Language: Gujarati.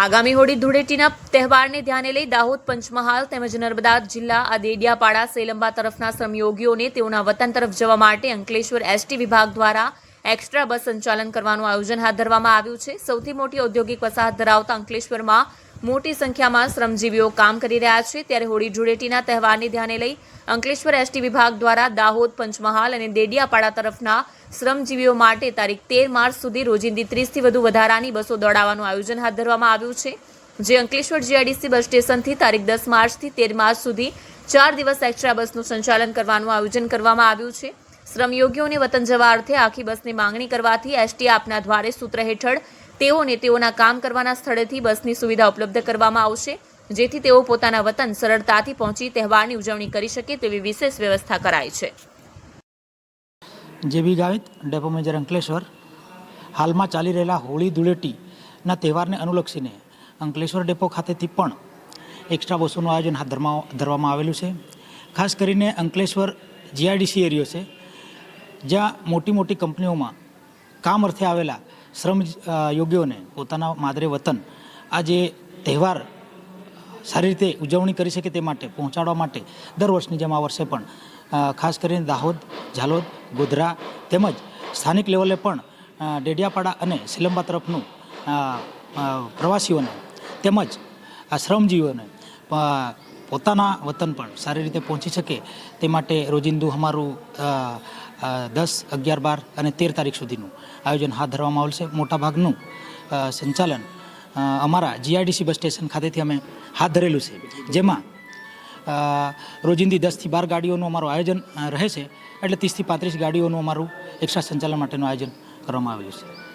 આગામી હોળી ધૂળેટીના તહેવારને ધ્યાને લઈ દાહોદ, પંચમહાલ તેમજ નર્મદા જિલ્લા આ દેડિયાપાડા, સેલંબા તરફના શ્રમયોગીઓને તેઓના વતન તરફ જવા માટે અંકલેશ્વર એસટી વિભાગ દ્વારા એક્સ્ટ્રા બસ સંચાલન કરવાનું આયોજન હાથ ધરવામાં આવ્યું છે. સૌથી મોટી ઔદ્યોગિક વસાહત ધરાવતા અંકલેશ્વરમાં મોટી સંખ્યામાં શ્રમજીવીઓ કામ કરી રહ્યા છે. ત્યારે હોળી ધૂળેટીના તહેવારને ધ્યાને લઈ અંકલેશ્વર એસટી વિભાગ દ્વારા દાહોદ, પંચમહાલ અને દેડિયાપાડા તરફના શ્રમજીવીઓ માટે તારીખ તેર માર્ચ સુધી રોજિંદી ત્રીસથી વધુ વધારાની બસો દોડાવવાનું આયોજન હાથ ધરવામાં આવ્યું છે. જે અંકલેશ્વર જીઆઈડીસી બસ સ્ટેશનથી તારીખ દસ માર્ચથી તેર માર્ચ સુધી ચાર દિવસ એક્સ્ટ્રા બસનું સંચાલન કરવાનું આયોજન કરવામાં આવ્યું છે. શ્રમયોગીઓને વતન જવા અર્થે આખી બસની માંગણી કરવાથી એસટી આપના દ્વારે સૂત્ર હેઠળ તેઓને તેઓના કામ કરવાના સ્થળેથી બસની સુવિધા ઉપલબ્ધ કરવામાં આવશે, જેથી તેઓ પોતાના વતન સરળતાથી પહોંચી તહેવારની ઉજવણી કરી શકે તેવી વિશેષ વ્યવસ્થા કરાઈ છે. જેબી ગાવિત ડેપો મેજર અંકલેશ્વર હાલમાં ચાલી રહેલા હોળી ધૂળેટીના તહેવારને અનુલક્ષીને અંકલેશ્વર ડેપો ખાતેથી પણ એક્સ્ટ્રા બસોનું આયોજન હાથ ધરવા ધરવામાં આવેલું છે. ખાસ કરીને અંકલેશ્વર જીઆઈડીસી એરિયો છે, જ્યાં મોટી મોટી કંપનીઓમાં કામ અર્થે આવેલા શ્રમ યોગીઓને પોતાના માદરે વતન આ જે તહેવાર સારી રીતે ઉજવણી કરી શકે તે માટે, પહોંચાડવા માટે દર વર્ષની જેમ આ વર્ષે પણ ખાસ કરીને દાહોદ, ઝાલોદ, ગોધરા તેમજ સ્થાનિક લેવલે પણ ડેડિયાપાડા અને સિલંબા તરફનું પ્રવાસીઓને તેમજ આ શ્રમજીવીઓને પોતાના વતન પણ સારી રીતે પહોંચી શકે તે માટે રોજિંદુ અમારું દસ, અગિયાર, બાર અને તેર તારીખ સુધીનું આયોજન હાથ ધરવામાં આવશે. મોટાભાગનું સંચાલન અમારા જીઆઈડીસી બસ સ્ટેશન ખાતેથી અમે હાથ ધરેલું છે. જેમાં રોજિંદી દસથી બાર ગાડીઓનું અમારું આયોજન રહે છે એટલે ત્રીસથી પાંત્રીસ ગાડીઓનું અમારું એક્સ્ટ્રા સંચાલન માટેનું આયોજન કરવામાં આવેલું છે.